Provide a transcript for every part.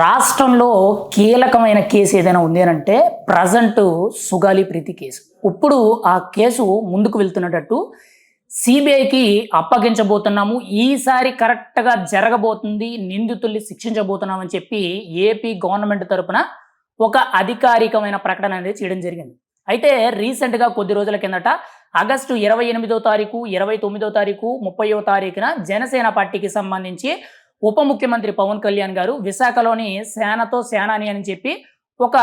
రాష్ట్రంలో కీలకమైన కేసు ఏదైనా ఉంది అని అంటే ప్రజెంట్ సుగాలి ప్రీతి కేసు. ఇప్పుడు ఆ కేసు ముందుకు వెళ్తున్నట్టు సిబిఐకి అప్పగించబోతున్నాము. ఈసారి కరెక్ట్గా జరగబోతుంది నిందితుల్ని శిక్షించబోతున్నామని చెప్పి ఏపీ గవర్నమెంట్ తరపున ఒక అధికారికమైన ప్రకటన అనేది చేయడం జరిగింది. అయితే రీసెంట్గా కొద్ది రోజుల కిందట ఆగస్టు ఇరవై ఎనిమిదో తారీఖు ఇరవై తొమ్మిదో తారీఖు ముప్పయో తారీఖున జనసేన పార్టీకి సంబంధించి ఉప ముఖ్యమంత్రి పవన్ కళ్యాణ్ గారు విశాఖలోని సేనతో సేనాని అని చెప్పి ఒక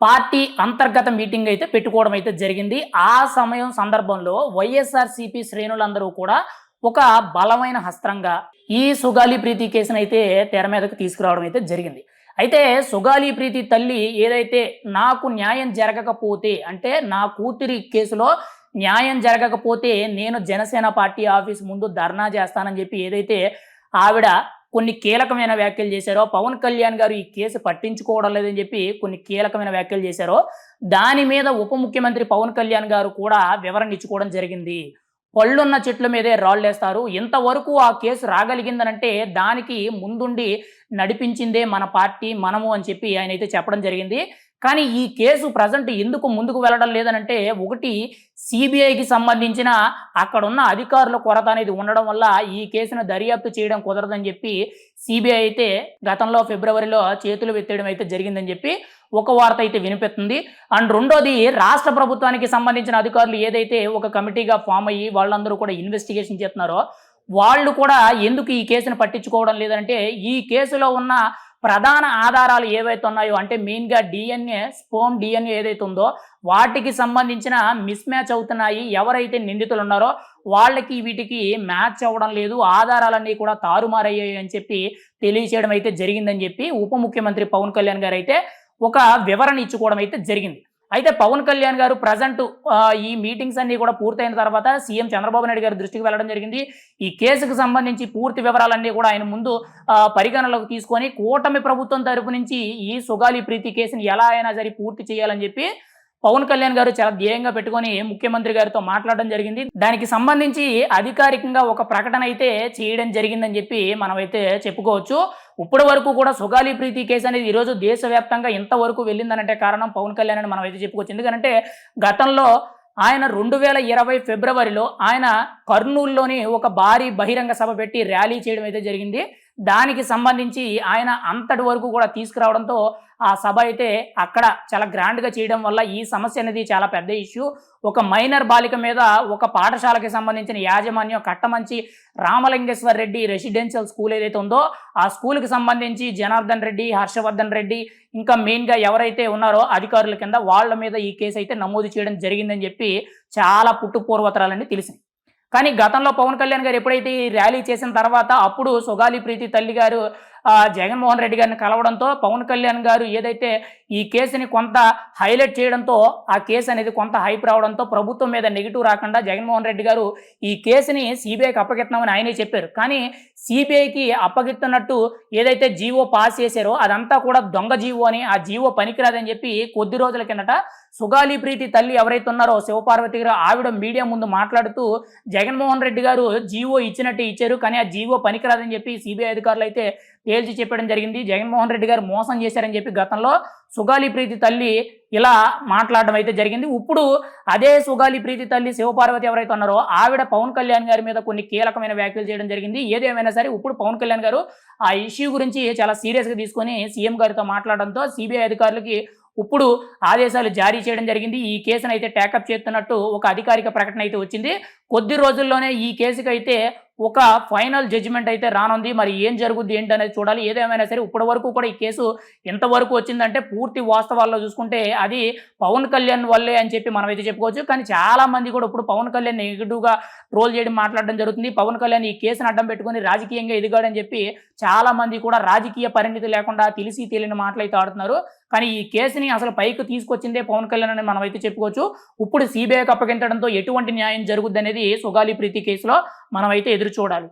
పార్టీ అంతర్గత మీటింగ్ అయితే పెట్టుకోవడం అయితే జరిగింది. ఆ సమయం సందర్భంలో వైఎస్ఆర్ సిపి శ్రేణులందరూ కూడా ఒక బలమైన హస్త్రంగా ఈ సుగాలి ప్రీతి కేసును అయితే తెర మీదకు తీసుకురావడం అయితే జరిగింది. అయితే సుగాలి ప్రీతి తల్లి ఏదైతే నాకు న్యాయం జరగకపోతే అంటే నా కూతురి కేసులో న్యాయం జరగకపోతే నేను జనసేన పార్టీ ఆఫీస్ ముందు ధర్నా చేస్తానని చెప్పి ఏదైతే ఆవిడ కొన్ని కీలకమైన వ్యాఖ్యలు చేశారో పవన్ కళ్యాణ్ గారు ఈ కేసు పట్టించుకోవడం లేదని చెప్పి కొన్ని కీలకమైన వ్యాఖ్యలు చేశారో దాని మీద ఉప ముఖ్యమంత్రి పవన్ కళ్యాణ్ గారు కూడా వివరణ ఇచ్చుకోవడం జరిగింది. పళ్ళున్న చెట్ల మీదే రాళ్ళేస్తారు. ఇంతవరకు ఆ కేసు రాగలిగిందనంటే దానికి ముందుండి నడిపించిందే మన పార్టీ మనము అని చెప్పి ఆయన అయితే చెప్పడం జరిగింది. కానీ ఈ కేసు ప్రజెంట్ ఎందుకు ముందుకు వెళ్ళడం లేదనంటే ఒకటి సిబిఐకి సంబంధించిన అక్కడున్న అధికారుల కొరత అనేది ఉండడం వల్ల ఈ కేసును దర్యాప్తు చేయడం కుదరదని చెప్పి సిబిఐ అయితే గతంలో ఫిబ్రవరిలో చేతులు వెత్తేయడం అయితే జరిగిందని చెప్పి ఒక వార్త అయితే వినిపిస్తుంది. అండ్ రెండోది రాష్ట్ర ప్రభుత్వానికి సంబంధించిన అధికారులు ఏదైతే ఒక కమిటీగా ఫామ్ అయ్యి వాళ్ళందరూ కూడా ఇన్వెస్టిగేషన్ చేస్తున్నారో వాళ్ళు కూడా ఎందుకు ఈ కేసును పట్టించుకోవడం లేదంటే ఈ కేసులో ఉన్న ప్రధాన ఆధారాలు ఏవైతే ఉన్నాయో అంటే మెయిన్గా డిఎన్ఏ స్పోమ్ డిఎన్ఏ ఏదైతే ఉందో వాటికి సంబంధించిన మిస్ మ్యాచ్ అవుతున్నాయి. ఎవరైతే నిందితులు ఉన్నారో వాళ్ళకి వీటికి మ్యాచ్ అవ్వడం లేదు. ఆధారాలన్నీ కూడా తారుమారయ్యాయి అని చెప్పి తెలియచేయడం అయితే జరిగిందని చెప్పి ఉప ముఖ్యమంత్రి పవన్ కళ్యాణ్ గారు అయితే ఒక వివరణ ఇచ్చుకోవడం అయితే జరిగింది. అయితే పవన్ కళ్యాణ్ గారు ప్రజెంట్ ఈ మీటింగ్స్ అన్ని కూడా పూర్తయిన తర్వాత సీఎం చంద్రబాబు నాయుడు గారి దృష్టికి వెళ్ళడం జరిగింది. ఈ కేసుకు సంబంధించి పూర్తి వివరాలన్నీ కూడా ఆయన ముందు పరిగణనలోకి పరిగణలోకి తీసుకొని కూటమి ప్రభుత్వం తరపు నుంచి ఈ సుగాలి ప్రీతి కేసుని ఎలా అయినా సరే పూర్తి చేయాలని చెప్పి పవన్ కళ్యాణ్ గారు చాలా ధ్యేయంగా పెట్టుకొని ముఖ్యమంత్రి గారితో మాట్లాడడం జరిగింది. దానికి సంబంధించి అధికారికంగా ఒక ప్రకటన అయితే చేయడం జరిగిందని చెప్పి మనమైతే చెప్పుకోవచ్చు. ఇప్పటి వరకు కూడా సుగాలి ప్రీతి కేసు అనేది ఈరోజు దేశవ్యాప్తంగా ఇంతవరకు వెళ్ళిందనంటే కారణం పవన్ కళ్యాణ్ అని మనం అయితే చెప్పుకోవచ్చు. ఎందుకంటే గతంలో ఆయన రెండు వేల ఇరవై ఫిబ్రవరిలో ఆయన కర్నూలులోని ఒక భారీ బహిరంగ సభ పెట్టి ర్యాలీ చేయడం అయితే జరిగింది. దానికి సంబంధించి ఆయన అంతటి వరకు కూడా తీసుకురావడంతో ఆ సభ అయితే అక్కడ చాలా గ్రాండ్గా చేయడం వల్ల ఈ సమస్య అనేది చాలా పెద్ద ఇష్యూ. ఒక మైనర్ బాలిక మీద ఒక పాఠశాలకి సంబంధించిన యాజమాన్యం కట్టమంచి రామలింగేశ్వర రెడ్డి రెసిడెన్షియల్ స్కూల్ ఏదైతే ఉందో ఆ స్కూల్కి సంబంధించి జనార్దన్ రెడ్డి హర్షవర్ధన్ రెడ్డి ఇంకా మెయిన్గా ఎవరైతే ఉన్నారో అధికారుల కింద వాళ్ళ మీద ఈ కేసు అయితే నమోదు చేయడం జరిగిందని చెప్పి చాలా పుట్టుపూర్వతరాలని తెలిసింది కానీ గతంలో పవన్ కళ్యాణ్ గారు ఎప్పుడైతే ఈ ర్యాలీ చేసిన తర్వాత అప్పుడు సుగాలి ప్రీతి తల్లి గారు జగన్మోహన్ రెడ్డి గారిని కలవడంతో పవన్ కళ్యాణ్ గారు ఏదైతే ఈ కేసుని కొంత హైలైట్ చేయడంతో ఆ కేసు అనేది కొంత హైప్ రావడంతో ప్రభుత్వం మీద నెగిటివ్ రాకుండా జగన్మోహన్ రెడ్డి గారు ఈ కేసుని సిబిఐకి అప్పగిస్తున్నామని ఆయనే చెప్పారు. కానీ సిబిఐకి అప్పగిస్తున్నట్టు ఏదైతే జీవో పాస్ చేశారో అదంతా కూడా దొంగ జీవో అని ఆ జీవో పనికిరాదని చెప్పి కొద్ది రోజుల కిందట సుగాలి ప్రీతి తల్లి ఎవరైతే ఉన్నారో శివపార్వతి గారు ఆవిడ మీడియా ముందు మాట్లాడుతూ జగన్మోహన్ రెడ్డి గారు జీవో ఇచ్చినట్టు ఇచ్చారు కానీ ఆ జీవో పనికిరాదని చెప్పి సిబిఐ అధికారులు అయితే తేల్చి చెప్పడం జరిగింది. జగన్మోహన్ రెడ్డి గారు మోసం చేశారని చెప్పి గతంలో సుగాలి ప్రీతి తల్లి ఇలా మాట్లాడడం అయితే జరిగింది. ఇప్పుడు అదే సుగాలి ప్రీతి తల్లి శివపార్వతి ఎవరైతే ఉన్నారో ఆవిడ పవన్ కళ్యాణ్ గారి మీద కొన్ని కీలకమైన వ్యాఖ్యలు చేయడం జరిగింది. ఏదేమైనా సరే ఇప్పుడు పవన్ కళ్యాణ్ గారు ఆ ఇష్యూ గురించి చాలా సీరియస్గా తీసుకొని సీఎం గారితో మాట్లాడడంతో సిబిఐ అధికారులకి ఇప్పుడు ఆదేశాలు జారీ చేయడం జరిగింది. ఈ కేసును అయితే టేకప్ చేస్తున్నట్టు ఒక అధికారిక ప్రకటన అయితే వచ్చింది. కొద్ది రోజుల్లోనే ఈ కేసుకి అయితే ఒక ఫైనల్ జడ్జిమెంట్ అయితే రానుంది. మరి ఏం జరుగుద్ది ఏంటి అనేది చూడాలి. ఏదేమైనా సరే ఇప్పటి వరకు కూడా ఈ కేసు ఎంతవరకు వచ్చిందంటే పూర్తి వాస్తవాల్లో చూసుకుంటే అది పవన్ కళ్యాణ్ వల్లే అని చెప్పి మనం అయితే చెప్పుకోవచ్చు. కానీ చాలా మంది కూడా ఇప్పుడు పవన్ కళ్యాణ్ నెగిటివ్గా ట్రోల్ చేయడం మాట్లాడడం జరుగుతుంది. పవన్ కళ్యాణ్ ఈ కేసును అడ్డం పెట్టుకుని రాజకీయంగా ఎదిగాడని చెప్పి చాలా మంది కూడా రాజకీయ పరిణితి లేకుండా తెలిసి తెలియని మాటలు అయితే ఆడుతున్నారు. కానీ ఈ కేసుని అసలు పైకి తీసుకొచ్చిందే పవన్ కళ్యాణ్ అని మనం అయితే చెప్పుకోవచ్చు. ఇప్పుడు సిబిఐకి అప్పగించడంతో ఎటువంటి న్యాయం జరుగుద్ది అనేది సుగాలి ప్రీతి కేసులో మనం అయితే ఎదురు చూడాలి